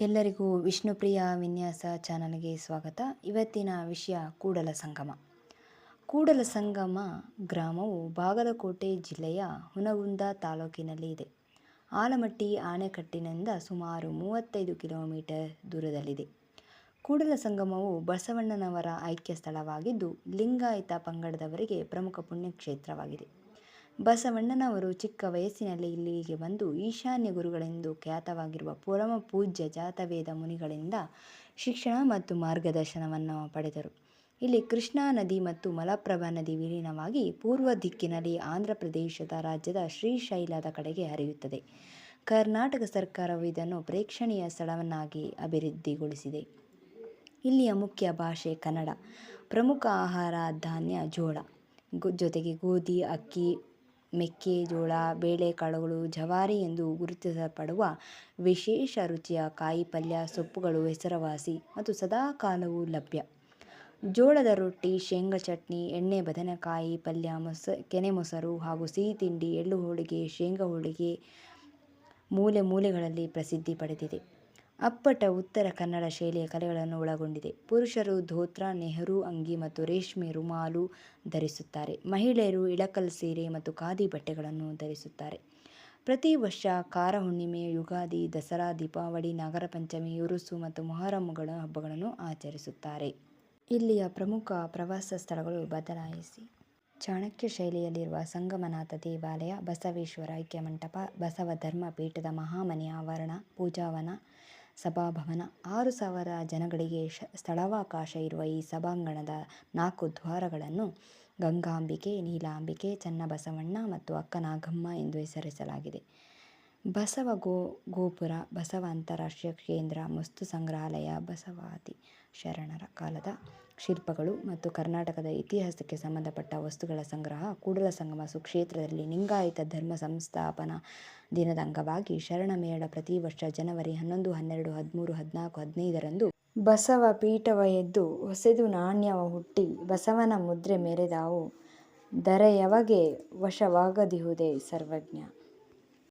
ಎಲ್ಲರಿಗೂ ವಿಷ್ಣುಪ್ರಿಯ ವಿನ್ಯಾಸ ಚಾನಲ್ಗೆ ಸ್ವಾಗತ. ಇವತ್ತಿನ ವಿಷಯ ಕೂಡಲ ಸಂಗಮ. ಕೂಡಲ ಸಂಗಮ ಗ್ರಾಮವು ಬಾಗಲಕೋಟೆ ಜಿಲ್ಲೆಯ ಹುನಗುಂದ ತಾಲೂಕಿನಲ್ಲಿ ಇದೆ. ಆಲಮಟ್ಟಿ ಆಣೆಕಟ್ಟಿನಿಂದ ಸುಮಾರು ಮೂವತ್ತೈದು ಕಿಲೋಮೀಟರ್ ದೂರದಲ್ಲಿದೆ. ಕೂಡಲ ಸಂಗಮವು ಬಸವಣ್ಣನವರ ಐಕ್ಯ ಸ್ಥಳವಾಗಿದ್ದು ಲಿಂಗಾಯತ ಪಂಗಡದವರಿಗೆ ಪ್ರಮುಖ ಪುಣ್ಯಕ್ಷೇತ್ರವಾಗಿದೆ. ಬಸವಣ್ಣನವರು ಚಿಕ್ಕ ವಯಸ್ಸಿನಲ್ಲಿ ಇಲ್ಲಿಗೆ ಬಂದು ಈಶಾನ್ಯ ಗುರುಗಳೆಂದು ಖ್ಯಾತವಾಗಿರುವ ಪರಮ ಪೂಜ್ಯ ಜಾತವೇದ ಮುನಿಗಳಿಂದ ಶಿಕ್ಷಣ ಮತ್ತು ಮಾರ್ಗದರ್ಶನವನ್ನು ಪಡೆದರು. ಇಲ್ಲಿ ಕೃಷ್ಣಾ ನದಿ ಮತ್ತು ಮಲಪ್ರಭಾ ನದಿ ವಿಲೀನವಾಗಿ ಪೂರ್ವ ದಿಕ್ಕಿನಲ್ಲಿ ಆಂಧ್ರ ಪ್ರದೇಶದ ರಾಜ್ಯದ ಶ್ರೀಶೈಲದ ಕಡೆಗೆ ಹರಿಯುತ್ತದೆ. ಕರ್ನಾಟಕ ಸರ್ಕಾರವು ಇದನ್ನು ಪ್ರೇಕ್ಷಣೀಯ ಸ್ಥಳವನ್ನಾಗಿ ಅಭಿವೃದ್ಧಿಗೊಳಿಸಿದೆ. ಇಲ್ಲಿಯ ಮುಖ್ಯ ಭಾಷೆ ಕನ್ನಡ. ಪ್ರಮುಖ ಆಹಾರ ಧಾನ್ಯ ಜೋಳ. ಜೊತೆಗೆ ಗೋಧಿ, ಅಕ್ಕಿ ಮೆಕ್ಕೆಜೋಳ, ಬೇಳೆಕಾಳುಗಳು, ಜವಾರಿ ಎಂದು ಗುರುತಿಸಲ್ಪಡುವ ವಿಶೇಷ ರುಚಿಯ ಕಾಯಿ ಪಲ್ಯ ಸೊಪ್ಪುಗಳು ಹೆಸರುವಾಸಿ ಮತ್ತು ಸದಾಕಾಲವೂ ಲಭ್ಯ. ಜೋಳದ ರೊಟ್ಟಿ, ಶೇಂಗಾ ಚಟ್ನಿ, ಎಣ್ಣೆ, ಬದನೆಕಾಯಿ, ಪಲ್ಯ, ಮೊಸ, ಕೆನೆ ಮೊಸರು ಹಾಗೂ ಸಿಹಿ ತಿಂಡಿ, ಎಳ್ಳು ಹೋಳಿಗೆ, ಶೇಂಗಾ ಹೋಳಿಗೆ ಮೂಲೆ ಮೂಲೆಗಳಲ್ಲಿ ಪ್ರಸಿದ್ಧಿ ಪಡೆದಿದೆ. ಅಪ್ಪಟ ಉತ್ತರ ಕನ್ನಡ ಶೈಲಿಯ ಕಲೆಗಳನ್ನು ಒಳಗೊಂಡಿದೆ. ಪುರುಷರು ಧೋತ್ರ, ನೆಹರು, ಅಂಗಿ ಮತ್ತು ರೇಷ್ಮೆ ರುಮಾಲು ಧರಿಸುತ್ತಾರೆ. ಮಹಿಳೆಯರು ಇಳಕಲ್ ಸೀರೆ ಮತ್ತು ಖಾದಿ ಬಟ್ಟೆಗಳನ್ನು ಧರಿಸುತ್ತಾರೆ. ಪ್ರತಿ ವರ್ಷ ಕಾರ ಹುಣ್ಣಿಮೆ ಯುಗಾದಿ, ದಸರಾ, ದೀಪಾವಳಿ, ನಾಗರ ಪಂಚಮಿ, ಉರುಸು ಮತ್ತು ಮೊಹರಮ್ಮುಗಳ ಹಬ್ಬಗಳನ್ನು ಆಚರಿಸುತ್ತಾರೆ. ಇಲ್ಲಿಯ ಪ್ರಮುಖ ಪ್ರವಾಸ ಸ್ಥಳಗಳು ಬದಲಾಯಿಸಿ. ಚಾಣಕ್ಯ ಶೈಲಿಯಲ್ಲಿರುವ ಸಂಗಮನಾಥ ದೇವಾಲಯ, ಬಸವೇಶ್ವರ ಐಕ್ಯ ಮಂಟಪ ಬಸವ ಧರ್ಮ ಪೀಠದ ಮಹಾಮನೆ ಆವರಣ, ಪೂಜಾವನ ಸಭಾಭವನ. ಆರು ಸಾವಿರ ಜನಗಳಿಗೆ ಶ, ಸ್ಥಳಾವಕಾಶ ಇರುವ ಈ ಸಭಾಂಗಣದ ನಾಲ್ಕು ದ್ವಾರಗಳನ್ನು ಗಂಗಾಂಬಿಕೆ, ನೀಲಾಂಬಿಕೆ, ಚನ್ನಬಸವಣ್ಣ ಮತ್ತು ಅಕ್ಕನಾಗಮ್ಮ ಎಂದು ಹೆಸರಿಸಲಾಗಿದೆ. ಬಸವ ಗೋ, ಗೋಪುರ, ಬಸವ ಅಂತಾರಾಷ್ಟ್ರೀಯ ಕೇಂದ್ರ ವಸ್ತು ಸಂಗ್ರಹಾಲಯ, ಬಸವಾದಿ ಶರಣರ ಕಾಲದ ಶಿಲ್ಪಗಳು ಮತ್ತು ಕರ್ನಾಟಕದ ಇತಿಹಾಸಕ್ಕೆ ಸಂಬಂಧಪಟ್ಟ ವಸ್ತುಗಳ ಸಂಗ್ರಹ, ಕೂಡಲ ಸಂಗಮ ಸುಕ್ಷೇತ್ರದಲ್ಲಿ ಲಿಂಗಾಯಿತ ಧರ್ಮ ಸಂಸ್ಥಾಪನಾ ದಿನದ ಅಂಗವಾಗಿ ಶರಣಮೇಳ ಪ್ರತಿ ವರ್ಷ ಜನವರಿ ಹನ್ನೊಂದು, ಹನ್ನೆರಡು, ಹದಿಮೂರು, ಹದಿನಾಲ್ಕು, ಹದಿನೈದರಂದು ಬಸವ ಪೀಠವ ಎದ್ದು ಹೊಸೆದು ನಾಣ್ಯವ ಹುಟ್ಟಿ ಬಸವನ ಮುದ್ರೆ ಮೆರೆದಾವು. ದರೆಯವಗೆ ವಶವಾಗದಿಹುದೇ ಸರ್ವಜ್ಞ.